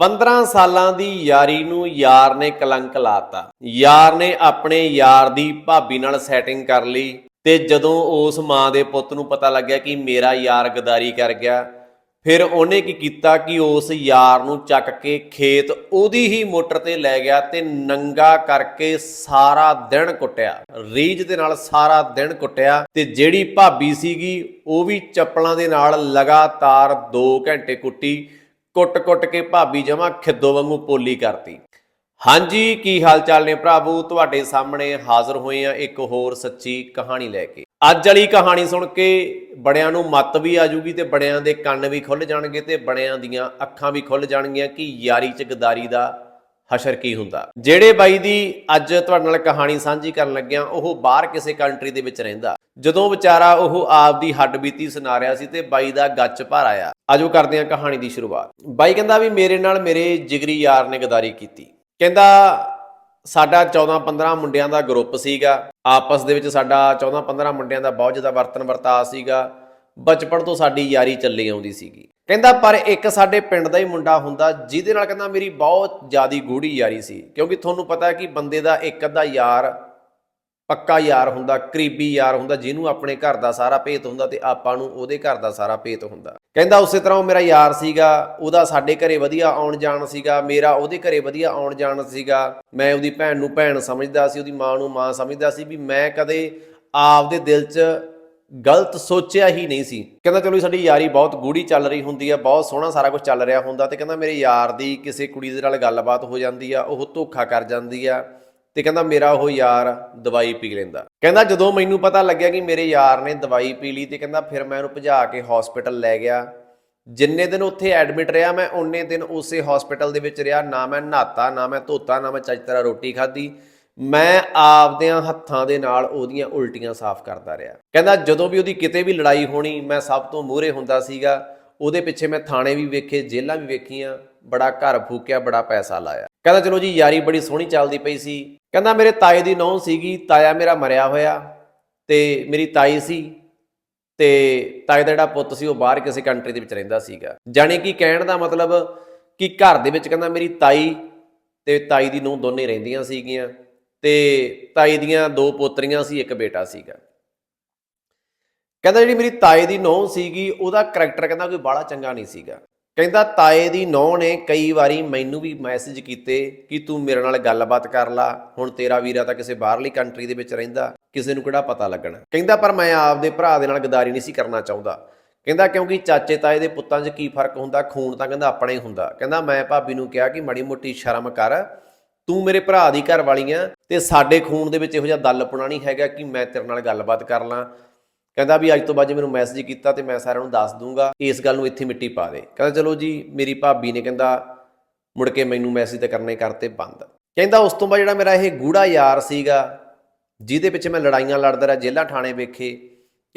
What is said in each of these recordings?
15 ਸਾਲਾਂ ਦੀ ਯਾਰੀ ਨੂੰ ਯਾਰ ਨੇ ਕਲੰਕ ਲਾਤਾ। ਯਾਰ ਨੇ ਆਪਣੇ ਯਾਰ ਦੀ ਭਾਬੀ ਨਾਲ ਸੈਟਿੰਗ ਕਰ ਲਈ ਤੇ ਜਦੋਂ ਉਸ ਮਾਂ ਦੇ ਪੁੱਤ ਨੂੰ ਪਤਾ ਲੱਗਿਆ ਕਿ ਮੇਰਾ ਯਾਰ ਗਦਾਰੀ ਕਰ ਗਿਆ, ਫਿਰ ਉਹਨੇ ਕੀ ਕੀਤਾ ਕਿ ਉਸ ਯਾਰ ਨੂੰ ਚੱਕ ਕੇ ਖੇਤ ਉਹਦੀ ਹੀ ਮੋਟਰ ਤੇ ਲੈ ਗਿਆ ਤੇ ਨੰਗਾ ਕਰਕੇ ਸਾਰਾ ਦਿਨ ਕੁੱਟਿਆ। ਰੀਝ ਦੇ ਨਾਲ ਸਾਰਾ ਦਿਨ ਕੁੱਟਿਆ ਤੇ ਜਿਹੜੀ ਭਾਬੀ ਸੀਗੀ ਉਹ ਵੀ ਚੱਪਲਾਂ ਦੇ ਨਾਲ ਲਗਾਤਾਰ 2 ਘੰਟੇ ਕੁੱਟੀ ਕੁੱਟ-ਕੁੱਟ ਕੇ ਭਾਬੀ ਜਮਾ ਖਿੱਦੋ ਵਾਂਗੂ ਪੋਲੀ ਕਰਤੀ। ਹਾਂਜੀ, ਕੀ ਹਾਲ ਚਾਲ ਨੇ ਭਰਾਵੋ? ਤੁਹਾਡੇ ਸਾਹਮਣੇ ਹਾਜ਼ਰ ਹੋਏ ਆ ਇੱਕ ਹੋਰ ਸੱਚੀ ਕਹਾਣੀ ਲੈ ਕੇ। ਅੱਜ ਵਾਲੀ ਕਹਾਣੀ ਸੁਣ ਕੇ ਬੜਿਆਂ ਨੂੰ ਮੱਤ ਵੀ ਆ ਜੂਗੀ ਤੇ ਬੜਿਆਂ ਦੇ ਕੰਨ ਵੀ ਖੁੱਲ ਜਾਣਗੇ ਤੇ ਬੜਿਆਂ ਦੀਆਂ ਅੱਖਾਂ ਵੀ ਖੁੱਲ ਜਾਣਗੀਆਂ ਕਿ ਯਾਰੀ ਚ ਗਦਾਰੀ ਦਾ ਹਸ਼ਰ ਕੀ ਹੁੰਦਾ। ਜਿਹੜੇ ਬਾਈ ਦੀ ਅੱਜ ਤੁਹਾਡੇ ਨਾਲ ਕਹਾਣੀ ਸਾਂਝੀ ਕਰਨ ਲੱਗਿਆ, ਉਹ ਬਾਹਰ ਕਿਸੇ ਕੰਟਰੀ ਦੇ ਵਿੱਚ ਰਹਿੰਦਾ। ਜਦੋਂ ਵਿਚਾਰਾ ਉਹ ਆਪ ਦੀ ਹੱਡ ਬੀਤੀ ਸੁਣਾ ਰਿਹਾ ਸੀ ਤੇ ਬਾਈ ਦਾ ਗੱਚ ਭਰ ਆਇਆ। ਆਜੋ ਕਰਦੇ ਹਾਂ ਕਹਾਣੀ ਦੀ ਸ਼ੁਰੂਆਤ। ਬਾਈ ਕਹਿੰਦਾ ਵੀ ਮੇਰੇ ਨਾਲ ਮੇਰੇ ਜਿਗਰੀ ਯਾਰ ਨੇ ਗਦਾਰੀ ਕੀਤੀ। ਕਹਿੰਦਾ, ਸਾਡਾ 14-15 ਮੁੰਡਿਆਂ ਦਾ ਗਰੁੱਪ ਸੀਗਾ। ਆਪਸ ਦੇ ਵਿੱਚ ਸਾਡਾ 14-15 ਮੁੰਡਿਆਂ ਦਾ ਬਹੁਤ ਜ਼ਿਆਦਾ ਵਰਤਨ ਵਰਤਾ ਸੀਗਾ। ਬਚਪਨ ਤੋਂ ਸਾਡੀ ਯਾਰੀ ਚੱਲੀ ਆਉਂਦੀ ਸੀਗੀ। ਕਹਿੰਦਾ, ਪਰ ਇੱਕ ਸਾਡੇ ਪਿੰਡ ਦਾ ਹੀ ਮੁੰਡਾ ਹੁੰਦਾ, ਜਿਹਦੇ ਨਾਲ ਕਹਿੰਦਾ ਮੇਰੀ ਬਹੁਤ ਜ਼ਿਆਦੀ ਗੂੜੀ ਯਾਰੀ ਸੀ। ਕਿਉਂਕਿ ਤੁਹਾਨੂੰ ਪਤਾ ਹੈ ਕਿ ਬੰਦੇ ਦਾ ਇੱਕ ਅੱਧਾ ਯਾਰ ਪੱਕਾ ਯਾਰ ਹੁੰਦਾ, ਕਰੀਬੀ ਯਾਰ ਹੁੰਦਾ, ਜਿਹਨੂੰ ਆਪਣੇ ਘਰ ਦਾ ਸਾਰਾ ਭੇਤ ਹੁੰਦਾ ਤੇ ਆਪਾਂ ਨੂੰ ਉਹਦੇ ਘਰ ਦਾ ਸਾਰਾ ਭੇਤ ਹੁੰਦਾ। ਕਹਿੰਦਾ ਉਸੇ ਤਰ੍ਹਾਂ ਉਹ ਮੇਰਾ ਯਾਰ ਸੀਗਾ, ਉਹਦਾ ਸਾਡੇ ਘਰੇ ਵਧੀਆ ਆਉਣ ਜਾਣ ਸੀਗਾ, ਮੇਰਾ ਉਹਦੇ ਘਰੇ ਵਧੀਆ ਆਉਣ ਜਾਣ ਸੀਗਾ। ਮੈਂ ਉਹਦੀ ਭੈਣ ਨੂੰ ਭੈਣ ਸਮਝਦਾ ਸੀ, ਉਹਦੀ ਮਾਂ ਨੂੰ ਮਾਂ ਸਮਝਦਾ ਸੀ ਵੀ ਮੈਂ ਕਦੇ ਆਪਦੇ ਦਿਲ 'ਚ ਗਲਤ ਸੋਚਿਆ ਹੀ ਨਹੀਂ ਸੀ। ਕਹਿੰਦਾ ਚਲੋ ਜੀ, ਸਾਡੀ ਯਾਰੀ ਬਹੁਤ ਗੂੜੀ ਚੱਲ ਰਹੀ ਹੁੰਦੀ ਆ, ਬਹੁਤ ਸੋਹਣਾ ਸਾਰਾ ਕੁਝ ਚੱਲ ਰਿਹਾ ਹੁੰਦਾ ਤੇ ਕਹਿੰਦਾ ਮੇਰੇ ਯਾਰ ਦੀ ਕਿਸੇ ਕੁੜੀ ਦੇ ਨਾਲ ਗੱਲਬਾਤ ਹੋ ਜਾਂਦੀ ਆ, ਉਹ ਧੋਖਾ ਕਰ ਜਾਂਦੀ ਆ। ਤੇ ਕਹਿੰਦਾ ਮੇਰਾ ਉਹ ਯਾਰ ਦਵਾਈ ਪੀ ਲੈਂਦਾ। ਕਹਿੰਦਾ ਜਦੋਂ ਮੈਨੂੰ ਪਤਾ ਲੱਗਿਆ ਕਿ ਮੇਰੇ ਯਾਰ ਨੇ ਦਵਾਈ ਪੀ ਲਈ ਤੇ ਕਹਿੰਦਾ ਫਿਰ ਮੈਂ ਉਹਨੂੰ ਭਜਾ ਕੇ ਹਸਪੀਟਲ ਲੈ ਗਿਆ। ਜਿੰਨੇ ਦਿਨ ਉੱਥੇ ਐਡਮਿਟ ਰਿਹਾ ਮੈਂ ਉਨੇ ਦਿਨ ਉਸੇ ਹਸਪੀਟਲ ਦੇ ਵਿੱਚ ਰਿਹਾ। ਨਾ ਮੈਂ ਨਹਾਤਾ, ਨਾ ਮੈਂ ਧੋਤਾ, ਨਾ ਮੈਂ ਚੱਜ ਤਰ੍ਹਾਂ ਰੋਟੀ ਖਾਧੀ। ਮੈਂ ਆਪਦਿਆਂ ਹੱਥਾਂ ਦੇ ਨਾਲ ਉਹਦੀਆਂ ਉਲਟੀਆਂ ਸਾਫ਼ ਕਰਦਾ ਰਿਹਾ। ਕਹਿੰਦਾ ਜਦੋਂ ਵੀ ਉਹਦੀ ਕਿਤੇ ਵੀ ਲੜਾਈ ਹੋਣੀ, ਮੈਂ ਸਭ ਤੋਂ ਮੂਹਰੇ ਹੁੰਦਾ ਸੀਗਾ। ਉਹਦੇ ਪਿੱਛੇ ਮੈਂ ਥਾਣੇ ਵੀ ਵੇਖੇ, ਜੇਲ੍ਹਾਂ ਵੀ ਵੇਖੀਆਂ। ਬੜਾ ਘਰ ਫੂਕਿਆ, ਬੜਾ ਪੈਸਾ ਲਾਇਆ। ਕਹਿੰਦਾ ਚਲੋ ਜੀ, ਯਾਰੀ ਬੜੀ ਸੋਹਣੀ ਚੱਲਦੀ ਪਈ ਸੀ। ਕਹਿੰਦਾ, ਮੇਰੇ ਤਾਏ ਦੀ ਨੌਂ ਸੀਗੀ, ਤਾਇਆ ਮੇਰਾ ਮਰਿਆ ਹੋਇਆ ਤੇ ਮੇਰੀ ਤਾਈ ਸੀ ਤੇ ਤਾਏ ਦਾ ਜਿਹੜਾ ਪੁੱਤ ਸੀ ਉਹ ਬਾਹਰ ਕਿਸੇ ਕੰਟਰੀ ਦੇ ਵਿੱਚ ਰਹਿੰਦਾ ਸੀਗਾ। ਜਾਣੀ ਕਿ ਕਹਿਣ ਦਾ ਮਤਲਬ ਕਿ ਘਰ ਦੇ ਵਿੱਚ ਕਹਿੰਦਾ, ਮੇਰੀ ਤਾਈ ਤੇ ਤਾਈ ਦੀ ਨੂੰਹ ਦੋਨੇ ਰਹਿੰਦੀਆਂ ਸੀਗੀਆਂ ਤੇ ਤਾਈ ਦੀਆਂ ਦੋ ਪੋਤਰੀਆਂ ਸੀ, ਇੱਕ ਬੇਟਾ ਸੀਗਾ। ਕਹਿੰਦਾ, ਜਿਹੜੀ ਮੇਰੀ ਤਾਏ ਦੀ ਨੂੰਹ ਸੀਗੀ, ਉਹਦਾ ਕਰੈਕਟਰ ਕਹਿੰਦਾ ਕੋਈ ਬਾਹਲਾ ਚੰਗਾ ਨਹੀਂ ਸੀਗਾ। ਕਹਿੰਦਾ, ਤਾਏ ਦੀ ਨੂੰਹ ਨੇ ਕਈ ਵਾਰੀ ਮੈਨੂੰ ਵੀ ਮੈਸੇਜ ਕੀਤੇ ਕਿ ਤੂੰ ਮੇਰੇ ਨਾਲ ਗੱਲਬਾਤ ਕਰ ਲਾ। ਹੁਣ ਤੇਰਾ ਵੀਰਾ ਤਾਂ ਕਿਸੇ ਬਾਹਰਲੀ ਕੰਟਰੀ ਦੇ ਵਿੱਚ ਰਹਿੰਦਾ। ਕਿਸੇ ਨੂੰ ਕਿਹੜਾ ਪਤਾ ਲੱਗਣਾ? ਕਹਿੰਦਾ, ਪਰ ਮੈਂ ਆਪਦੇ ਭਰਾ ਦੇ ਨਾਲ ਗਦਾਰੀ ਨਹੀਂ ਸੀ ਕਰਨਾ ਚਾਹੁੰਦਾ। ਕਹਿੰਦਾ, ਕਿਉਂਕਿ ਚਾਚੇ ਤਾਏ ਦੇ ਪੁੱਤਾਂ 'ਚ ਕੀ ਫ਼ਰਕ ਹੁੰਦਾ? ਖੂਨ ਤਾਂ ਕਹਿੰਦਾ ਆਪਣਾ ਹੀ ਹੁੰਦਾ। ਕਹਿੰਦਾ, ਮੈਂ ਭਾਬੀ ਨੂੰ ਕਿਹਾ ਕਿ ਮਾੜੀ ਮੋਟੀ ਸ਼ਰਮ ਕਰ। ਤੂੰ ਮੇਰੇ ਭਰਾ ਦੀ ਘਰ ਵਾਲੀ ਆ ਤੇ ਸਾਡੇ ਖੂਨ ਦੇ ਵਿੱਚ ਇਹੋ ਜਿਹਾ ਦੱਲਪੁਣਾ ਨਹੀਂ ਹੈਗਾ ਕਿ ਮੈਂ ਤੇਰੇ ਨਾਲ ਗੱਲਬਾਤ ਕਰ ਲਾਂ। ਕਹਿੰਦਾ ਵੀ ਅੱਜ ਤੋਂ ਬਾਅਦ ਜੇ ਮੈਨੂੰ ਮੈਸੇਜ ਕੀਤਾ ਤੇ ਮੈਂ ਸਾਰਿਆਂ ਨੂੰ ਦੱਸ ਦੂੰਗਾ, ਇਸ ਗੱਲ ਨੂੰ ਇੱਥੇ ਮਿੱਟੀ ਪਾ ਦੇ। ਕਹਿੰਦਾ, ਚਲੋ ਜੀ, ਮੇਰੀ ਭਾਬੀ ਨੇ ਕਹਿੰਦਾ, ਮੁੜ ਕੇ ਮੈਨੂੰ ਮੈਸੇਜ ਤਾਂ ਕਰਨੇ ਕਰਤੇ ਬੰਦ। ਕਹਿੰਦਾ, ਉਸ ਤੋਂ ਬਾਅਦ ਜਿਹੜਾ ਮੇਰਾ ਇਹ ਗੂੜਾ ਯਾਰ ਸੀਗਾ, ਜਿਹਦੇ ਪਿੱਛੇ ਮੈਂ ਲੜਾਈਆਂ ਲੜਦਾ ਰਿਹਾ, ਜੇਲ੍ਹਾਂ ਥਾਣੇ ਵੇਖੇ,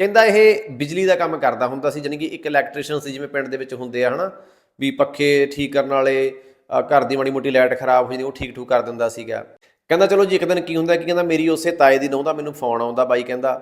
ਕਹਿੰਦਾ ਇਹ ਬਿਜਲੀ ਦਾ ਕੰਮ ਕਰਦਾ ਹੁੰਦਾ ਸੀ, ਜਾਣੀ ਕਿ ਇੱਕ ਇਲੈਕਟ੍ਰੀਸ਼ੀਅਨ ਸੀ, ਜਿਵੇਂ ਪਿੰਡ ਦੇ ਵਿੱਚ ਹੁੰਦੇ ਆ, ਹਨਾ, ਵੀ ਪੱਖੇ ਠੀਕ ਕਰਨ ਵਾਲੇ ਘਰ ਦੀ ਮਾੜੀ ਮੋਟੀ ਲਾਈਟ ਖਰਾਬ ਹੋ ਜਾਂਦੀ, ਉਹ ਠੀਕ ਠੂਕ ਕਰ ਦਿੰਦਾ ਸੀਗਾ। ਕਹਿੰਦਾ, ਚਲੋ ਜੀ, ਇੱਕ ਦਿਨ ਕੀ ਹੁੰਦਾ ਕਿ ਕਹਿੰਦਾ, ਮੇਰੀ ਉਸੇ ਤਾਏ ਦੀ ਨੂੰਹ ਦਾ ਮੈਨੂੰ ਫੋਨ ਆਉਂਦਾ ਬਾਈ, ਕਹਿੰਦਾ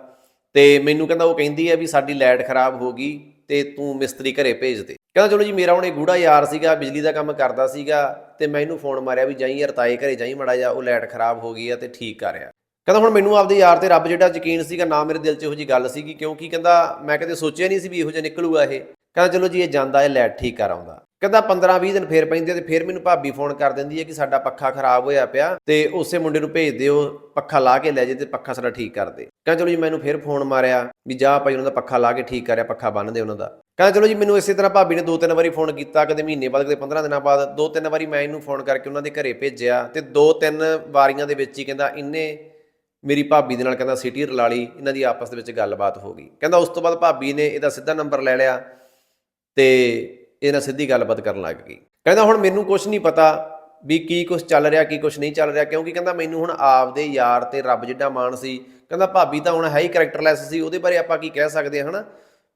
ਤੇ ਮੈਨੂੰ ਕਹਿੰਦਾ ਉਹ ਕਹਿੰਦੀ ਹੈ ਵੀ ਸਾਡੀ ਲਾਈਟ ਖਰਾਬ ਹੋ ਗਈ ਤੇ ਤੂੰ ਮਿਸਤਰੀ ਘਰੇ ਭੇਜ ਦੇ। ਕਹਿੰਦਾ ਚਲੋ ਜੀ, ਮੇਰਾ ਹੁਣ ਇਹ ਗੂੜਾ ਯਾਰ ਸੀਗਾ, ਬਿਜਲੀ ਦਾ ਕੰਮ ਕਰਦਾ ਸੀਗਾ ਤੇ ਮੈਂ ਇਹਨੂੰ ਫੋਨ ਮਾਰਿਆ ਵੀ ਜਾਈ ਯਾਰ, ਤਾਏ ਘਰੇ ਜਾਈ ਮੜਾ ਜਾ ਉਹ ਲਾਈਟ ਖਰਾਬ ਹੋ ਗਈ ਆ ਤੇ ਠੀਕ ਕਰ ਰਿਹਾ। ਕਹਿੰਦਾ ਹੁਣ ਮੈਨੂੰ ਆਪਦੇ ਯਾਰ ਤੇ ਰੱਬ ਜਿਹੜਾ ਯਕੀਨ ਸੀਗਾ, ਨਾ ਮੇਰੇ ਦਿਲ 'ਚ ਇਹੋ ਜੀ ਗੱਲ ਸੀਗੀ, ਕਿਉਂਕਿ ਕਹਿੰਦਾ ਮੈਂ ਕਦੇ ਸੋਚਿਆ ਨਹੀਂ ਸੀ ਵੀ ਇਹੋ ਜਿਹਾ ਨਿਕਲੂਗਾ ਇਹ। ਕਹਿੰਦਾ ਚਲੋ ਜੀ, ਇਹ ਜਾਂਦਾ, ਇਹ ਲੈਟ ਠੀਕ ਕਰ ਆਉਂਦਾ। ਕਹਿੰਦਾ 15 20 ਦਿਨ ਫੇਰ ਪੈਂਦੇ ਤੇ ਫੇਰ ਮੈਨੂੰ ਭਾਬੀ ਫੋਨ ਕਰ ਦਿੰਦੀ ਹੈ ਕਿ ਸਾਡਾ ਪੱਖਾ ਖਰਾਬ ਹੋਇਆ ਪਿਆ ਤੇ ਉਸੇ ਮੁੰਡੇ ਨੂੰ ਭੇਜ ਦਿਓ, ਪੱਖਾ ਲਾ ਕੇ ਲੈ ਜੇ ਤੇ ਪੱਖਾ ਸਾਡਾ ਠੀਕ ਕਰ ਦੇ। ਕਹਿੰਦਾ ਚਲੋ ਜੀ, ਮੈਨੂੰ ਫੇਰ ਫੋਨ ਮਾਰਿਆ ਵੀ ਜਾ ਭਾਈ, ਉਹਨਾਂ ਦਾ ਪੱਖਾ ਲਾ ਕੇ ਠੀਕ ਕਰਿਆ, ਪੱਖਾ ਬੰਨ ਦੇ ਉਹਨਾਂ ਦਾ। ਕਹਿੰਦਾ ਚਲੋ ਜੀ, ਮੈਨੂੰ ਇਸੇ ਤਰ੍ਹਾਂ ਭਾਬੀ ਨੇ ਦੋ ਤਿੰਨ ਵਾਰੀ ਫੋਨ ਕੀਤਾ, ਕਦੇ ਮਹੀਨੇ ਬਾਅਦ, ਕਦੇ 15 ਦਿਨਾਂ ਬਾਅਦ ਦੋ ਤਿੰਨ ਵਾਰੀ ਮੈਂ ਇਹਨੂੰ ਫੋਨ ਕਰਕੇ ਉਹਨਾਂ ਦੇ ਘਰੇ ਭੇਜਿਆ ਤੇ ਦੋ ਤਿੰਨ ਵਾਰੀਆਂ ਦੇ ਵਿੱਚ ਹੀ ਕਹਿੰਦਾ ਇੰਨੇ ਮੇਰੀ ਭਾਬੀ ਦੇ ਨਾਲ ਕਹਿੰਦਾ ਸਿਟੀ ਰਲਾ ਲਈ ਇਹਨਾਂ ਦੀ ਆਪਸ ਦੇ ਵਿੱਚ ਗੱਲਬਾਤ ਹੋ ਗਈ। ਕਹਿੰਦਾ ਉਸ ਤੋਂ ਬਾਅਦ ਭਾਬੀ ਨੇ ਇਹਦਾ ਸਿੱਧਾ ਨੰਬਰ ਲੈ ਲਿਆ ਤੇ ਇਹਦੇ ਨਾਲ ਸਿੱਧੀ ਗੱਲਬਾਤ ਕਰਨ ਲੱਗ ਗਈ। ਕਹਿੰਦਾ ਹੁਣ ਮੈਨੂੰ ਕੁਝ ਨਹੀਂ ਪਤਾ ਵੀ ਕੀ ਕੁਝ ਚੱਲ ਰਿਹਾ, ਕੀ ਕੁਝ ਨਹੀਂ ਚੱਲ ਰਿਹਾ, ਕਿਉਂਕਿ ਕਹਿੰਦਾ ਮੈਨੂੰ ਹੁਣ ਆਪਦੇ ਯਾਰ ਤੇ ਰੱਬ ਜਿੱਡਾ ਮਾਣ ਸੀ। ਕਹਿੰਦਾ ਭਾਬੀ ਤਾਂ ਹੁਣ ਹੈ ਹੀ ਕੈਰੈਕਟਰਲੈਸ ਸੀ, ਉਹਦੇ ਬਾਰੇ ਆਪਾਂ ਕੀ ਕਹਿ ਸਕਦੇ ਹਾਂ, ਹਨਾ?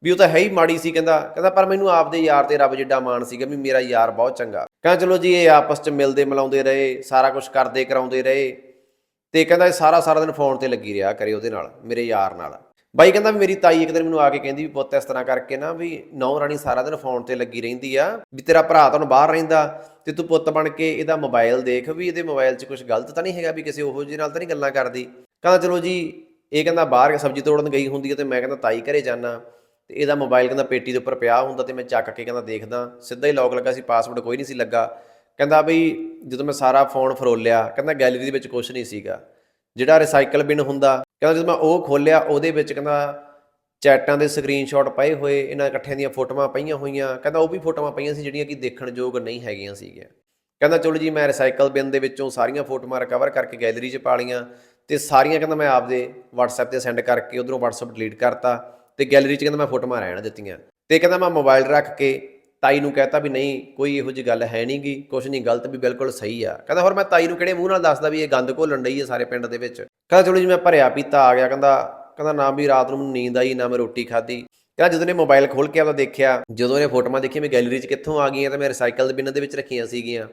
ਵੀ ਉਹ ਤਾਂ ਹੈ ਹੀ ਮਾੜੀ ਸੀ, ਕਹਿੰਦਾ। ਕਹਿੰਦਾ, ਪਰ ਮੈਨੂੰ ਆਪਦੇ ਯਾਰ ਤੇ ਰੱਬ ਜਿੱਡਾ ਮਾਣ ਸੀਗਾ ਵੀ ਮੇਰਾ ਯਾਰ ਬਹੁਤ ਚੰਗਾ। ਕਹਿੰਦਾ, ਚਲੋ ਜੀ, ਇਹ ਆਪਸ 'ਚ ਮਿਲਦੇ ਮਿਲਾਉਂਦੇ ਰਹੇ, ਸਾਰਾ ਕੁਝ ਕਰਦੇ ਕਰਾਉਂਦੇ ਰਹੇ। ਤੇ ਕਹਿੰਦਾ, ਇਹ ਸਾਰਾ ਸਾਰਾ ਦਿਨ ਫੋਨ ਤੇ ਲੱਗੀ ਰਿਹਾ ਕਰੇ ਉਹਦੇ ਨਾਲ, ਮੇਰੇ ਯਾਰ ਨਾਲ। ਬਾਈ ਕਹਿੰਦਾ ਵੀ ਮੇਰੀ ਤਾਈ ਇੱਕ ਦਿਨ ਮੈਨੂੰ ਆ ਕੇ ਕਹਿੰਦੀ ਵੀ ਪੁੱਤ ਇਸ ਤਰ੍ਹਾਂ ਕਰਕੇ ਨਾ ਵੀ ਨੌ ਰਾਣੀ ਸਾਰਾ ਦਿਨ ਫੋਨ ਤੇ ਲੱਗੀ ਰਹਿੰਦੀ ਆ, ਵੀ ਤੇਰਾ ਭਰਾ ਤੁਹਾਨੂੰ ਬਾਹਰ ਰਹਿੰਦਾ ਤੇ ਤੂੰ ਪੁੱਤ ਬਣ ਕੇ ਇਹਦਾ ਮੋਬਾਈਲ ਦੇਖ ਵੀ ਇਹਦੇ ਮੋਬਾਈਲ 'ਚ ਕੁਝ ਗਲਤ ਤਾਂ ਨਹੀਂ ਹੈਗਾ ਵੀ ਕਿਸੇ ਉਹੋ ਜਿਹੇ ਨਾਲ ਤਾਂ ਨਹੀਂ ਗੱਲਾਂ ਕਰਦੀ। ਕਹਿੰਦਾ ਚਲੋ ਜੀ, ਇਹ ਕਹਿੰਦਾ ਬਾਹਰ ਸਬਜ਼ੀ ਤੋੜਨ ਗਈ ਹੁੰਦੀ ਹੈ ਤੇ ਮੈਂ ਕਹਿੰਦਾ ਤਾਈ ਘਰੇ ਜਾਣਾ ਤੇ ਇਹਦਾ ਮੋਬਾਈਲ ਕਹਿੰਦਾ ਪੇਟੀ ਦੇ ਉੱਪਰ ਪਿਆ ਹੁੰਦਾ ਤੇ ਮੈਂ ਚੱਕ ਕੇ ਕਹਿੰਦਾ ਦੇਖਦਾ, ਸਿੱਧਾ ਹੀ ਲੌਕ ਲੱਗਾ ਸੀ ਪਾਸਵਰਡ ਕੋਈ ਨਹੀਂ ਸੀ ਲੱਗਾ। ਕਹਿੰਦਾ ਵੀ ਜਦੋਂ ਮੈਂ ਸਾਰਾ ਫੋਨ ਫਰੋਲਿਆ, ਕਹਿੰਦਾ ਗੈਲਰੀ ਦੇ ਵਿੱਚ ਕੁਝ ਨਹੀਂ ਸੀਗਾ। ਜਿਹੜਾ ਰਿਸਾਈਕਲ ਬਿਨ ਹੁੰਦਾ ਕਹਿੰਦਾ ਜਦੋਂ ਮੈਂ ਉਹ ਖੋਲਿਆ ਉਹਦੇ ਵਿੱਚ ਕਹਿੰਦਾ ਚੈਟਾਂ ਦੇ ਸਕਰੀਨਸ਼ਾਟ ਪਏ ਹੋਏ, ਇਹਨਾਂ ਇਕੱਠਿਆਂ ਦੀਆਂ ਫੋਟੋਆਂ ਪਈਆਂ ਹੋਈਆਂ। ਕਹਿੰਦਾ ਉਹ ਵੀ ਫੋਟੋਆਂ ਪਈਆਂ ਸੀ ਜਿਹੜੀਆਂ ਕਿ ਦੇਖਣ ਯੋਗ ਨਹੀਂ ਹੈਗੀਆਂ ਸੀਗੀਆਂ। ਕਹਿੰਦਾ ਚਲੋ ਜੀ, ਮੈਂ ਰਿਸਾਈਕਲ ਬਿਨ ਦੇ ਵਿੱਚੋਂ ਸਾਰੀਆਂ ਫੋਟੋਆਂ ਰਿਕਵਰ ਕਰਕੇ ਗੈਲਰੀ 'ਚ ਪਾ ਲਈਆਂ ਤੇ ਸਾਰੀਆਂ ਕਹਿੰਦਾ ਮੈਂ ਆਪਦੇ WhatsApp ਤੇ ਸੈਂਡ ਕਰਕੇ ਉਧਰੋਂ WhatsApp ਡਿਲੀਟ ਕਰਤਾ ਤੇ ਗੈਲਰੀ 'ਚ ਕਹਿੰਦਾ ਮੈਂ ਫੋਟੋਆਂ ਰਹਿਣ ਦਿੱਤੀਆਂ। ਤੇ ਕਹਿੰਦਾ ਮੈਂ ਮੋਬਾਈਲ ਰੱਖ ਕੇ ਤਾਈ ਨੂੰ ਕਹਤਾ ਵੀ ਨਹੀਂ, ਕੋਈ ਇਹੋ ਜਿਹੀ ਗੱਲ ਹੈ ਨਹੀਂਗੀ ਕੁਛ ਨਹੀਂ, ਗਲਤ ਵੀ ਬਿਲਕੁਲ ਸਹੀ ਆ। ਕਹਿੰਦਾ ਹੋਰ ਮੈਂ ਤਾਈ ਨੂੰ ਕਿਹੜੇ ਮੂੰਹ ਨਾਲ ਦੱਸਦਾ ਵੀ ਇਹ ਗੰਦ ਘੋਲਣ ਡਈ ਹੈ ਸਾਰੇ ਪਿੰਡ ਦੇ ਵਿੱਚ। ਕਹਿੰਦਾ ਚਲੋ ਜੀ ਮੈਂ ਭਰਿਆ ਪੀਤਾ ਆ ਗਿਆ, ਕਹਿੰਦਾ ਕਹਿੰਦਾ ਨਾ ਵੀ ਰਾਤ ਨੂੰ ਨੀਂਦ ਆਈ, ਨਾ ਮੈਂ ਰੋਟੀ ਖਾਧੀ। ਕਹਿੰਦਾ ਜਦੋਂ ਨੇ ਮੋਬਾਈਲ ਖੋਲ ਕੇ ਆਪਦਾ ਦੇਖਿਆ, ਜਦੋਂ ਨੇ ਫੋਟੋਆਂ ਦੇਖੀਆਂ ਮੈਂ ਗੈਲਰੀ 'ਚ ਕਿੱਥੋਂ ਆ ਗਈਆਂ, ਤਾਂ ਮੈਂ ਰਿਸਾਈਕਲ ਦੇ ਬਿਨਾਂ ਦੇ ਵਿੱਚ ਰੱਖੀਆਂ ਸੀਗੀਆਂ।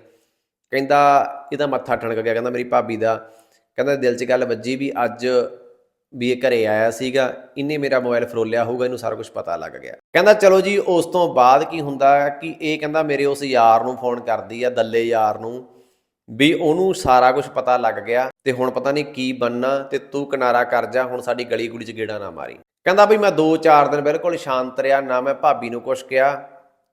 ਕਹਿੰਦਾ, ਇਹਦਾ ਮੱਥਾ ਠਣਕ ਗਿਆ, ਕਹਿੰਦਾ ਮੇਰੀ ਭਾਬੀ ਦਾ। ਕਹਿੰਦਾ ਦਿਲ 'ਚ ਗੱਲ ਵੱਜੀ ਵੀ ਅੱਜ ਵੀ ਇਹ ਘਰੇ ਆਇਆ ਸੀਗਾ ਇਹਨੇ ਮੇਰਾ ਮੋਬਾਈਲ ਫਰੋਲਿਆ ਹੋਊਗਾ, ਇਹਨੂੰ ਸਾਰਾ ਕੁਝ ਪਤਾ ਲੱਗ ਗਿਆ। ਕਹਿੰਦਾ, ਚਲੋ ਜੀ, ਉਸ ਤੋਂ ਬਾਅਦ ਕੀ ਹੁੰਦਾ ਕਿ ਇਹ ਕਹਿੰਦਾ ਮੇਰੇ ਉਸ ਯਾਰ ਨੂੰ ਫੋਨ ਕਰਦੀ ਆ, ਦੱਲੇ ਯਾਰ ਨੂੰ, ਵੀ ਉਹਨੂੰ ਸਾਰਾ ਕੁਝ ਪਤਾ ਲੱਗ ਗਿਆ ਤੇ ਹੁਣ ਪਤਾ ਨਹੀਂ ਕੀ ਬੰਨਾ ਤੇ ਤੂੰ ਕਿਨਾਰਾ ਕਰ ਜਾ, ਹੁਣ ਸਾਡੀ ਗਲੀ ਗੁੜੀ 'ਚ ਗੇੜਾ ਨਾ ਮਾਰੀ। ਕਹਿੰਦਾ ਵੀ ਮੈਂ 2-4 ਦਿਨ ਬਿਲਕੁਲ ਸ਼ਾਂਤ ਰਿਹਾ, ਨਾ ਮੈਂ ਭਾਬੀ ਨੂੰ ਕੁਛ ਕਿਹਾ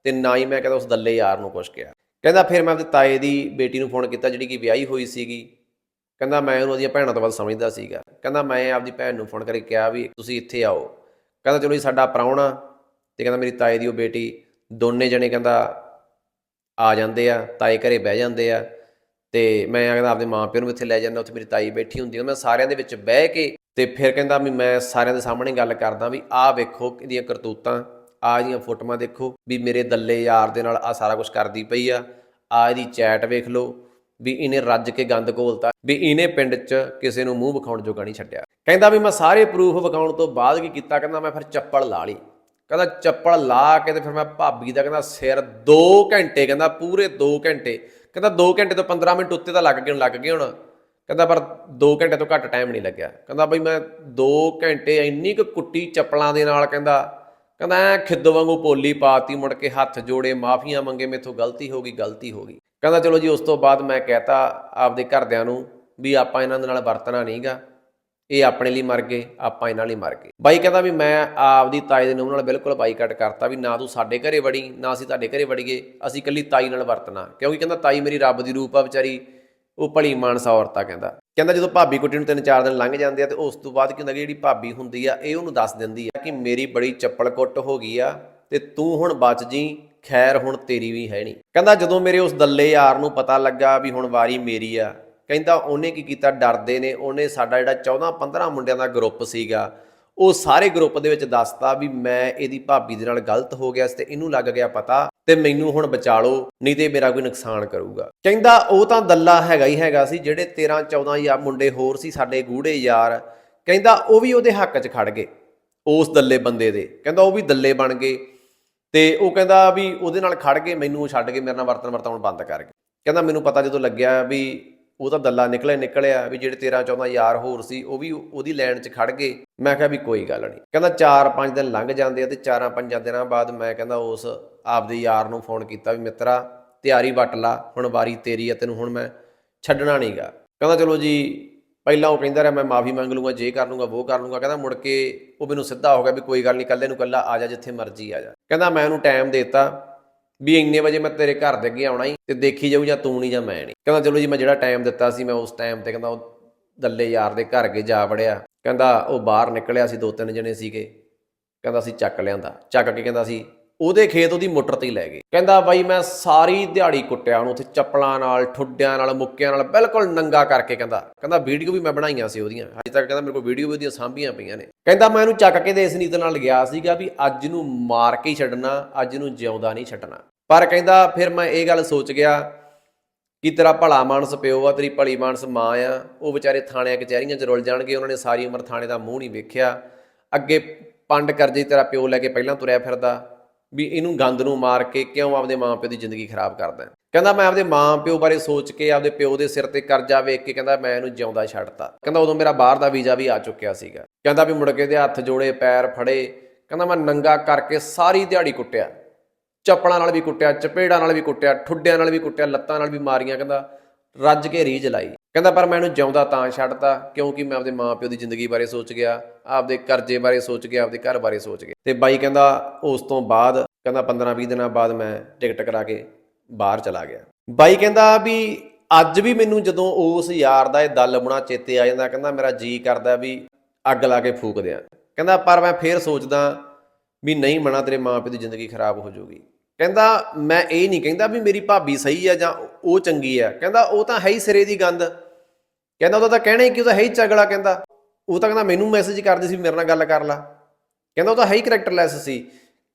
ਤੇ ਨਾ ਹੀ ਮੈਂ ਕਹਿੰਦਾ ਉਸ ਦੱਲੇ ਯਾਰ ਨੂੰ ਕੁਛ ਕਿਹਾ। ਕਹਿੰਦਾ, ਫਿਰ ਮੈਂ ਆਪਣੇ ਤਾਏ ਦੀ ਬੇਟੀ ਨੂੰ ਫੋਨ ਕੀਤਾ, ਜਿਹੜੀ ਕਿ ਵਿਆਹੀ ਹੋਈ ਸੀਗੀ। ਕਹਿੰਦਾ ਮੈਂ ਉਹਨੂੰ ਉਹਦੀਆਂ ਭੈਣਾਂ ਤੋਂ ਵੱਧ ਸਮਝਦਾ ਸੀਗਾ। ਕਹਿੰਦਾ ਮੈਂ ਆਪਦੀ ਭੈਣ ਨੂੰ ਫੋਨ ਕਰਕੇ ਕਿਹਾ ਵੀ ਤੁਸੀਂ ਇੱਥੇ ਆਓ। ਕਹਿੰਦਾ ਚਲੋ ਜੀ ਸਾਡਾ ਪ੍ਰਾਹੁਣਾ ਤੇ ਕਹਿੰਦਾ ਮੇਰੀ ਤਾਏ ਦੀ ਉਹ ਬੇਟੀ। ਦੋਨੇ ਜਣੇ ਕਹਿੰਦਾ ਆ ਜਾਂਦੇ ਆ, ਤਾਏ ਘਰੇ ਬਹਿ ਜਾਂਦੇ ਆ ਤੇ ਮੈਂ ਕਹਿੰਦਾ ਆਪਦੇ ਮਾਂ ਪਿਓ ਨੂੰ ਇੱਥੇ ਲੈ ਜਾਂਦਾ, ਉੱਥੇ ਮੇਰੀ ਤਾਈ ਬੈਠੀ ਹੁੰਦੀ ਆ। ਮੈਂ ਸਾਰਿਆਂ ਦੇ ਵਿੱਚ ਬਹਿ ਕੇ ਤੇ ਫਿਰ ਕਹਿੰਦਾ ਵੀ ਮੈਂ ਸਾਰਿਆਂ ਦੇ ਸਾਹਮਣੇ ਗੱਲ ਕਰਦਾ ਵੀ ਆਹ ਵੇਖੋ ਇਹਦੀਆਂ ਕਰਤੂਤਾਂ, ਆਹ ਇਹਦੀਆਂ ਫੋਟੋਆਂ ਦੇਖੋ ਵੀ ਮੇਰੇ ਦੱਲੇ ਯਾਰ ਦੇ ਨਾਲ ਆ ਸਾਰਾ ਕੁਝ ਕਰਦੀ ਪਈ ਆ ਆ ਇਹਦੀ ਚੈਟ ਵੇਖ ਲਓ। ਵੀ ਇਹਨੇ ਰੱਜ ਕੇ ਗੰਦ ਘੋਲਤਾ, ਵੀ ਇਹਨੇ ਪਿੰਡ 'ਚ ਕਿਸੇ ਨੂੰ ਮੂੰਹ ਵਿਖਾਉਣ ਜੋਗਾ ਨਹੀਂ ਛੱਡਿਆ। ਕਹਿੰਦਾ ਵੀ ਮੈਂ ਸਾਰੇ ਪ੍ਰੂਫ ਵਿਖਾਉਣ ਤੋਂ ਬਾਅਦ ਕੀ ਕੀਤਾ, ਕਹਿੰਦਾ ਮੈਂ ਫਿਰ ਚੱਪਲ ਲਾ ਲਈ। ਕਹਿੰਦਾ ਚੱਪਲ ਲਾ ਕੇ ਤੇ ਫਿਰ ਮੈਂ ਭਾਬੀ ਦਾ ਕਹਿੰਦਾ ਸਿਰ 2 ਘੰਟੇ, ਕਹਿੰਦਾ ਪੂਰੇ 2 ਘੰਟੇ। ਕਹਿੰਦਾ 2 ਘੰਟੇ ਤੋਂ 15 ਮਿੰਟ ਉੱਤੇ ਤਾਂ ਲੱਗ ਗਏ ਲੱਗ ਗਏ ਹੁਣ। ਕਹਿੰਦਾ ਪਰ 2 ਘੰਟੇ ਤੋਂ ਘੱਟ ਟਾਈਮ ਨਹੀਂ ਲੱਗਿਆ। ਕਹਿੰਦਾ ਬਈ ਮੈਂ 2 ਘੰਟੇ ਇੰਨੀ ਕੁ ਕੁੱਟੀ ਚੱਪਲਾਂ ਦੇ ਨਾਲ, ਕਹਿੰਦਾ। ਕਹਿੰਦਾ ਖਿੱਦ ਵਾਂਗੂ ਪੋਲੀ ਪਾਤੀ, ਮੁੜ ਕੇ ਹੱਥ ਜੋੜੇ, ਮਾਫੀਆਂ ਮੰਗੇ, ਮੇਥੋਂ ਗਲਤੀ ਹੋ ਗਈ, ਗਲਤੀ ਹੋ ਗਈ। ਕਹਿੰਦਾ ਚਲੋ ਜੀ, ਉਸ ਤੋਂ ਬਾਅਦ ਮੈਂ ਕਹਿਤਾ ਆਪਦੇ ਘਰਦਿਆਂ ਨੂੰ ਵੀ ਆਪਾਂ ਇਹਨਾਂ ਦੇ ਨਾਲ ਵਰਤਣਾ ਨਹੀਂਗਾ ਇਹ ਆਪਣੇ ਲਈ ਮਰ ਗਏ, ਆਪਾਂ ਇਹਨਾਂ ਲਈ ਮਰ ਗਏ। ਬਾਈ ਕਹਿੰਦਾ ਵੀ ਮੈਂ ਆਪਦੀ ਤਾਈ ਦੇ ਨੂੰਹ ਨਾਲ ਬਿਲਕੁਲ ਬਾਈਕਾਟ ਕਰਤਾ ਵੀ ਨਾ ਤੂੰ ਸਾਡੇ ਘਰੇ ਵੜੀ, ਨਾ ਅਸੀਂ ਤੁਹਾਡੇ ਘਰੇ ਵੜੀਏ, ਅਸੀਂ ਇਕੱਲੀ ਤਾਈ ਨਾਲ ਵਰਤਣਾ। ਕਿਉਂਕਿ ਕਹਿੰਦਾ ਤਾਈ ਮੇਰੀ ਰੱਬ ਦੀ ਰੂਪ ਆ ਵਿਚਾਰੀ, ਉਹ ਭਲੀ ਮਾਨਸਾ ਔਰਤ ਆ ਕਹਿੰਦਾ। ਕਹਿੰਦਾ ਜਦੋਂ ਭਾਬੀ ਕੁੱਟੀ ਨੂੰ ਤਿੰਨ ਚਾਰ ਦਿਨ ਲੰਘ ਜਾਂਦੇ ਆ ਤੇ ਉਸ ਤੋਂ ਬਾਅਦ ਕੀ ਹੁੰਦਾ ਕਿ ਜਿਹੜੀ ਭਾਬੀ ਹੁੰਦੀ ਆ, ਇਹ ਉਹਨੂੰ ਦੱਸ ਦਿੰਦੀ ਆ ਕਿ ਮੇਰੀ ਬੜੀ ਚੱਪਲ ਕੁੱਟ ਹੋ ਗਈ ਆ ਤੇ ਤੂੰ ਹੁਣ ਬਚ ਜੀ ਖੈਰ ਹੁਣ ਤੇਰੀ ਵੀ ਹੈ ਨਹੀਂ। ਕਹਿੰਦਾ ਜਦੋਂ ਮੇਰੇ ਉਸ ਦੱਲੇ ਯਾਰ ਨੂੰ ਪਤਾ ਲੱਗਾ ਵੀ ਹੁਣ ਵਾਰੀ ਮੇਰੀ ਆ, ਕਹਿੰਦਾ ਉਹਨੇ ਕੀ ਕੀਤਾ? ਡਰਦੇ ਨੇ। ਉਹਨੇ ਸਾਡਾ ਜਿਹੜਾ 14 15 ਮੁੰਡਿਆਂ ਦਾ ਗਰੁੱਪ ਸੀਗਾ, ਉਹ ਸਾਰੇ ਗਰੁੱਪ ਦੇ ਵਿੱਚ ਦੱਸਤਾ ਵੀ ਮੈਂ ਇਹਦੀ ਭਾਬੀ ਦੇ ਨਾਲ ਗਲਤ ਹੋ ਗਿਆ ਸੀ ਤੇ ਇਹਨੂੰ ਲੱਗ ਗਿਆ ਪਤਾ ਤੇ ਮੈਨੂੰ ਹੁਣ ਬਚਾ ਲਓ, ਨਹੀਂ ਤੇ ਮੇਰਾ ਕੋਈ ਨੁਕਸਾਨ ਕਰੂਗਾ। ਕਹਿੰਦਾ ਉਹ ਤਾਂ ਦੱਲਾ ਹੈਗਾ ਹੀ ਹੈਗਾ ਸੀ, ਜਿਹੜੇ 13 14 ਯਾ ਮੁੰਡੇ ਹੋਰ ਸੀ ਸਾਡੇ ਗੂੜੇ ਯਾਰ, ਕਹਿੰਦਾ ਉਹ ਵੀ ਉਹਦੇ ਹੱਕ 'ਚ ਖੜ ਗਏ, ਉਸ ਦੱਲੇ ਬੰਦੇ ਦੇ। ਕਹਿੰਦਾ ਉਹ ਵੀ ਦੱਲੇ ਬਣ ਗਏ। ਤੇ ਉਹ ਕਹਿੰਦਾ ਵੀ ਉਹਦੇ ਨਾਲ ਖੜ ਕੇ ਮੈਨੂੰ ਛੱਡ ਕੇ ਮੇਰੇ ਨਾਲ ਵਰਤਨ ਵਰਤਾਉਣ ਬੰਦ ਕਰ ਗਏ। ਕਹਿੰਦਾ ਮੈਨੂੰ ਪਤਾ ਜਦੋਂ ਲੱਗਿਆ ਵੀ ਉਹ ਤਾਂ ਦੱਲਾ ਨਿਕਲੇ ਨਿਕਲਿਆ ਵੀ ਜਿਹੜੇ 13 14 ਯਾਰ ਹੋਰ ਸੀ, ਉਹ ਵੀ ਉਹਦੀ ਲਾਈਨ 'ਚ ਖੜ ਗਏ। ਮੈਂ ਕਿਹਾ ਵੀ ਕੋਈ ਗੱਲ ਨਹੀਂ। ਕਹਿੰਦਾ 4-5 ਦਿਨ ਲੰਘ ਜਾਂਦੇ ਆ ਤੇ 4-5 ਦਿਨਾਂ ਬਾਅਦ ਮੈਂ ਕਹਿੰਦਾ ਉਸ ਆਪਦੇ ਯਾਰ ਨੂੰ ਫੋਨ ਕੀਤਾ ਵੀ ਮਿੱਤਰਾ, ਤਿਆਰੀ ਵੱਟ ਲਾ, ਹੁਣ ਵਾਰੀ ਤੇਰੀ ਆ, ਤੈਨੂੰ ਹੁਣ ਮੈਂ ਛੱਡਣਾ ਨਹੀਂਗਾ ਕਹਿੰਦਾ ਚਲੋ ਜੀ ਪਹਿਲਾਂ ਉਹ ਕਹਿੰਦਾ ਰਿਹਾ, ਮੈਂ ਮਾਫੀ ਮੰਗ ਲੂੰਗਾ ਜੇ ਕਰ ਲੂੰਗਾ ਉਹ ਕਰ ਲੂੰਗਾ ਕਹਿੰਦਾ, ਮੁੜ ਕੇ ਉਹ ਮੈਨੂੰ ਸਿੱਧਾ ਹੋ ਗਿਆ ਵੀ ਕੋਈ ਗੱਲ ਨਹੀਂ ਕੱਲੇ ਨੂੰ ਕੱਲਾ ਆ ਜਾ, ਜਿੱਥੇ ਮਰਜ਼ੀ ਆ ਜਾ। ਕਹਿੰਦਾ, ਮੈਂ ਉਹਨੂੰ ਟਾਈਮ ਦੇਤਾ ਵੀ ਇੰਨੇ ਵਜੇ ਮੈਂ ਤੇਰੇ ਘਰ ਦੇ ਅੱਗੇ ਆਉਣਾ ਹੀ ਤੇ ਦੇਖੀ ਜਾਊ ਜਾਂ ਤੂੰ ਨਹੀਂ ਜਾਂ ਮੈਂ ਨਹੀਂ। ਕਹਿੰਦਾ, ਚਲੋ ਜੀ, ਮੈਂ ਜਿਹੜਾ ਟਾਈਮ ਦਿੱਤਾ ਸੀ, ਮੈਂ ਉਸ ਟਾਈਮ ਤੇ ਕਹਿੰਦਾ, ਉਹ ਦੱਲੇ ਯਾਰ ਦੇ ਘਰ ਅੱਗੇ ਜਾ ਵੜਿਆ। ਕਹਿੰਦਾ, ਉਹ ਬਾਹਰ ਨਿਕਲਿਆ ਸੀ, ਦੋ ਤਿੰਨ ਜਣੇ ਸੀਗੇ। ਕਹਿੰਦਾ, ਅਸੀਂ ਚੱਕ ਲਿਆਂਦਾ। ਚੱਕ ਕੇ ਕਹਿੰਦਾ ਸੀ ਉਹਦੇ ਖੇਤ ਉਹਦੀ ਮੋਟਰ ਤੇ ਹੀ ਲੈ ਗਏ। ਕਹਿੰਦਾ, ਬਾਈ, ਮੈਂ ਸਾਰੀ ਦਿਹਾੜੀ ਕੁੱਟਿਆ ਉਹਨੂੰ ਉੱਥੇ ਚੱਪਲਾਂ ਨਾਲ, ਠੁੱਡਿਆਂ ਨਾਲ, ਮੁੱਕਿਆਂ ਨਾਲ, ਬਿਲਕੁਲ ਨੰਗਾ ਕਰਕੇ ਕਹਿੰਦਾ। ਕਹਿੰਦਾ, ਵੀਡੀਓ ਵੀ ਮੈਂ ਬਣਾਈਆਂ ਸੀ ਉਹਦੀਆਂ। ਹਜੇ ਤੱਕ ਕਹਿੰਦਾ ਮੇਰੇ ਕੋਲ ਵੀਡੀਓ ਵੀ ਉਹਦੀਆਂ ਸਾਂਭੀਆਂ ਪਈਆਂ ਨੇ। ਕਹਿੰਦਾ, ਮੈਂ ਇਹਨੂੰ ਚੱਕ ਕੇ ਦੇ ਇਸ ਨੀਤ ਨਾਲ ਗਿਆ ਸੀਗਾ ਵੀ ਅੱਜ ਨੂੰ ਮਾਰ ਕੇ ਹੀ ਛੱਡਣਾ, ਅੱਜ ਨੂੰ ਜਿਉਂਦਾ ਨਹੀਂ ਛੱਡਣਾ। ਪਰ ਕਹਿੰਦਾ, ਫਿਰ ਮੈਂ ਇਹ ਗੱਲ ਸੋਚ ਗਿਆ ਕਿ ਤੇਰਾ ਭਲਾ ਮਾਨਸ ਪਿਓ ਆ, ਤੇਰੀ ਭਲੀ ਮਾਨਸ ਮਾਂ ਆ, ਉਹ ਵਿਚਾਰੇ ਥਾਣਿਆਂ ਕਚਹਿਰੀਆਂ 'ਚ ਰੁਲ ਜਾਣਗੇ, ਉਹਨਾਂ ਨੇ ਸਾਰੀ ਉਮਰ ਥਾਣੇ ਦਾ ਮੂੰਹ ਨਹੀਂ ਵੇਖਿਆ। ਅੱਗੇ ਪੰਡ ਕਰਜੇ ਤੇਰਾ ਪਿਓ ਲੈ ਕੇ ਪਹਿਲਾਂ ਤੁਰਿਆ ਫਿਰਦਾ। ਵੀ ਇਹਨੂੰ ਗੰਦ ਨੂੰ ਮਾਰ ਕੇ ਕਿਉਂ ਆਪਦੇ ਮਾਂ ਪਿਓ ਦੀ ਜ਼ਿੰਦਗੀ ਖਰਾਬ ਕਰਦਾ ਕਹਿੰਦਾ, ਮੈਂ ਆਪਦੇ ਮਾਂ ਪਿਓ ਬਾਰੇ ਸੋਚ ਕੇ ਆਪਦੇ ਪਿਓ ਦੇ ਸਿਰ ਤੇ ਕਰਜ਼ਾ ਵੇਖ ਕੇ ਕਹਿੰਦਾ, ਮੈਂ ਇਹਨੂੰ ਜਿਉਂਦਾ ਛੱਡਤਾ। ਕਹਿੰਦਾ, ਉਦੋਂ ਮੇਰਾ ਬਾਹਰ ਦਾ ਵੀਜ਼ਾ ਵੀ ਆ ਚੁੱਕਿਆ ਸੀਗਾ। ਕਹਿੰਦਾ ਵੀ ਮੁੜ ਕੇ ਦੇ ਹੱਥ ਜੋੜੇ, ਪੈਰ ਫੜੇ। ਕਹਿੰਦਾ, ਮੈਂ ਨੰਗਾ ਕਰਕੇ ਸਾਰੀ ਦਿਹਾੜੀ ਕੁੱਟਿਆ। ਚੱਪਲਾਂ ਨਾਲ ਵੀ ਕੁੱਟਿਆ, ਚਪੇੜਾਂ ਨਾਲ ਵੀ ਕੁੱਟਿਆ, ਠੁੱਡਿਆਂ ਨਾਲ ਵੀ ਕੁੱਟਿਆ, ਲੱਤਾਂ ਨਾਲ ਵੀ ਮਾਰੀਆਂ। ਕਹਿੰਦਾ, ਰੱਜ ਕੇ ਰੀਝ ਲਾਈ। ਕਹਿੰਦਾ, ਪਰ ਮੈਂ ਇਹਨੂੰ ਜਿਉਂਦਾ ਤਾਂ ਛੱਡਤਾ, ਕਿਉਂਕਿ ਮੈਂ ਆਪਦੇ ਮਾਪਿਓ ਦੀ ਜ਼ਿੰਦਗੀ ਬਾਰੇ ਸੋਚ ਗਿਆ, ਆਪਦੇ ਕਰਜ਼ੇ ਬਾਰੇ ਸੋਚ ਗਿਆ, ਆਪਦੇ ਘਰ ਬਾਰੇ ਸੋਚ ਗਿਆ। ਤੇ ਬਾਈ ਕਹਿੰਦਾ, ਉਸ ਤੋਂ ਬਾਅਦ, ਕਹਿੰਦਾ 15-20 ਦਿਨਾਂ ਬਾਅਦ ਮੈਂ ਟਿਕਟ ਕਰਾ ਕੇ ਬਾਹਰ ਚਲਾ ਗਿਆ। ਬਾਈ ਕਹਿੰਦਾ ਵੀ, ਅੱਜ ਵੀ ਮੈਨੂੰ ਜਦੋਂ ਉਸ ਯਾਰ ਦਾ ਇਹ ਦਲ ਬੁਣਾ ਚੇਤੇ ਆ ਜਾਂਦਾ, ਕਹਿੰਦਾ ਮੇਰਾ ਜੀ ਕਰਦਾ ਵੀ ਅੱਗ ਲਾ ਕੇ ਫੂਕ ਦਿਆਂ। ਕਹਿੰਦਾ, ਪਰ ਮੈਂ ਫੇਰ ਸੋਚਦਾ ਵੀ ਨਹੀਂ ਮਣਾ ਤੇਰੇ ਮਾਪਿਓ ਦੀ ਜ਼ਿੰਦਗੀ ਖਰਾਬ ਹੋ ਜਾਊਗੀ। ਕਹਿੰਦਾ, ਮੈਂ ਇਹ ਨਹੀਂ ਕਹਿੰਦਾ ਵੀ ਮੇਰੀ ਭਾਬੀ ਸਹੀ ਆ ਜਾਂ ਉਹ ਚੰਗੀ ਆ। ਕਹਿੰਦਾ, ਉਹ ਤਾਂ ਹੈ ਹੀ ਸਿਰੇ ਦੀ ਗੰਦ। ਕਹਿੰਦਾ, ਉਹਦਾ ਤਾਂ ਕਹਿਣਾ ਹੀ ਕਿ ਉਹਦਾ ਤਾਂ ਹੈ ਹੀ ਚਗਲਾ, ਕਹਿੰਦਾ। ਉਹ ਤਾਂ ਕਹਿੰਦਾ, ਮੈਨੂੰ ਮੈਸੇਜ ਕਰਦੇ ਸੀ ਮੇਰੇ ਨਾਲ ਗੱਲ ਕਰ ਲੈ। ਕਹਿੰਦਾ, ਉਹ ਤਾਂ ਹੈ ਹੀ ਕਰੈਕਟਰਲੈਸ ਸੀ।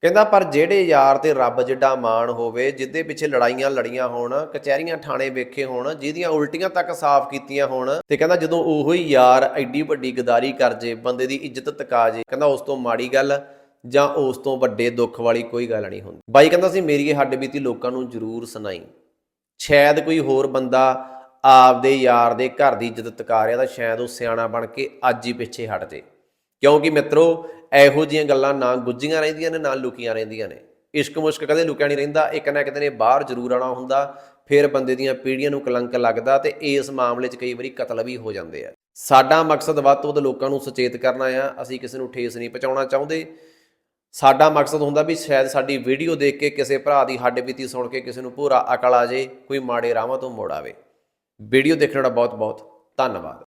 ਕਹਿੰਦਾ, ਪਰ ਜਿਹੜੇ ਯਾਰ ਤੇ ਰੱਬ ਜਿੱਡਾ ਮਾਣ ਹੋਵੇ, ਜਿੱਦੇ ਪਿੱਛੇ ਲੜਾਈਆਂ ਲੜੀਆਂ ਹੋਣ, ਕਚਹਿਰੀਆਂ ਥਾਣੇ ਵੇਖੇ ਹੋਣ, ਜਿਹਦੀਆਂ ਉਲਟੀਆਂ ਤੱਕ ਸਾਫ਼ ਕੀਤੀਆਂ ਹੋਣ, ਤੇ ਕਹਿੰਦਾ, ਜਦੋਂ ਉਹੋ ਹੀ ਯਾਰ ਐਡੀ ਵੱਡੀ ਗਦਾਰੀ ਕਰ ਜੇ, ਬੰਦੇ ਦੀ ਇੱਜ਼ਤ ਤਕਾ ਜੇ, ਕਹਿੰਦਾ, ਉਸ ਤੋਂ ਮਾੜੀ ਗੱਲ ਜਾਂ ਉਸ ਤੋਂ ਵੱਡੇ ਦੁੱਖ ਵਾਲੀ ਕੋਈ ਗੱਲ ਨਹੀਂ ਹੁੰਦੀ। ਬਾਈ ਕਹਿੰਦਾ ਸੀ, ਮੇਰੀ ਇਹ ਹੱਡ ਬੀਤੀ ਲੋਕਾਂ ਨੂੰ ਜ਼ਰੂਰ ਸੁਣਾਈ। ਸ਼ਾਇਦ ਕੋਈ ਹੋਰ ਬੰਦਾ ਆਪਦੇ ਯਾਰ ਦੇ ਘਰ ਦੀ ਇੱਜ਼ਤ ਤਕਾ ਰਿਹਾ ਤਾਂ ਸ਼ਾਇਦ ਉਹ ਸਿਆਣਾ ਬਣ ਕੇ ਅੱਜ ਹੀ ਪਿੱਛੇ ਹਟ ਜੇ। ਕਿਉਂਕਿ ਮਿੱਤਰੋ, ਇਹੋ ਜਿਹੀਆਂ ਗੱਲਾਂ ਨਾ ਗੁੱਝੀਆਂ ਰਹਿੰਦੀਆਂ ਨੇ, ਨਾ ਲੁਕੀਆਂ ਰਹਿੰਦੀਆਂ ਨੇ। ਇਸ਼ਕ ਮੁਸ਼ਕ ਕਦੇ ਲੁਕਿਆ ਨਹੀਂ ਰਹਿੰਦਾ, ਇੱਕ ਨਾ ਕਿਤੇ ਨੇ ਬਾਹਰ ਜ਼ਰੂਰ ਆਉਣਾ ਹੁੰਦਾ, ਫਿਰ ਬੰਦੇ ਦੀਆਂ ਪੀੜ੍ਹੀਆਂ ਨੂੰ ਕਲੰਕ ਲੱਗਦਾ ਤੇ ਇਸ ਮਾਮਲੇ 'ਚ ਕਈ ਵਾਰੀ ਕਤਲ ਵੀ ਹੋ ਜਾਂਦੇ ਆ। ਸਾਡਾ ਮਕਸਦ ਵੱਧ ਤੋਂ ਵੱਧ ਲੋਕਾਂ ਨੂੰ ਸੁਚੇਤ ਕਰਨਾ ਆ, ਅਸੀਂ ਕਿਸੇ ਨੂੰ ਠੇਸ ਨਹੀਂ ਪਹੁੰਚਾਉਣਾ ਚਾਹੁੰਦੇ। ਸਾਡਾ ਮਕਸਦ ਹੁੰਦਾ ਵੀ ਸ਼ਾਇਦ ਸਾਡੀ ਵੀਡੀਓ ਦੇਖ ਕੇ ਕਿਸੇ ਭਰਾ ਦੀ ਹੱਡ ਬੀਤੀ ਸੁਣ ਕੇ ਕਿਸੇ ਨੂੰ ਪੂਰਾ ਅਕਲ ਆ ਜੇ, ਕੋਈ ਮਾੜੇ ਰਾਹਾਂ ਤੋਂ ਮੋੜ ਆਵੇ। ਵੀਡੀਓ ਦੇਖਣ ਦਾ ਬਹੁਤ ਬਹੁਤ ਧੰਨਵਾਦ।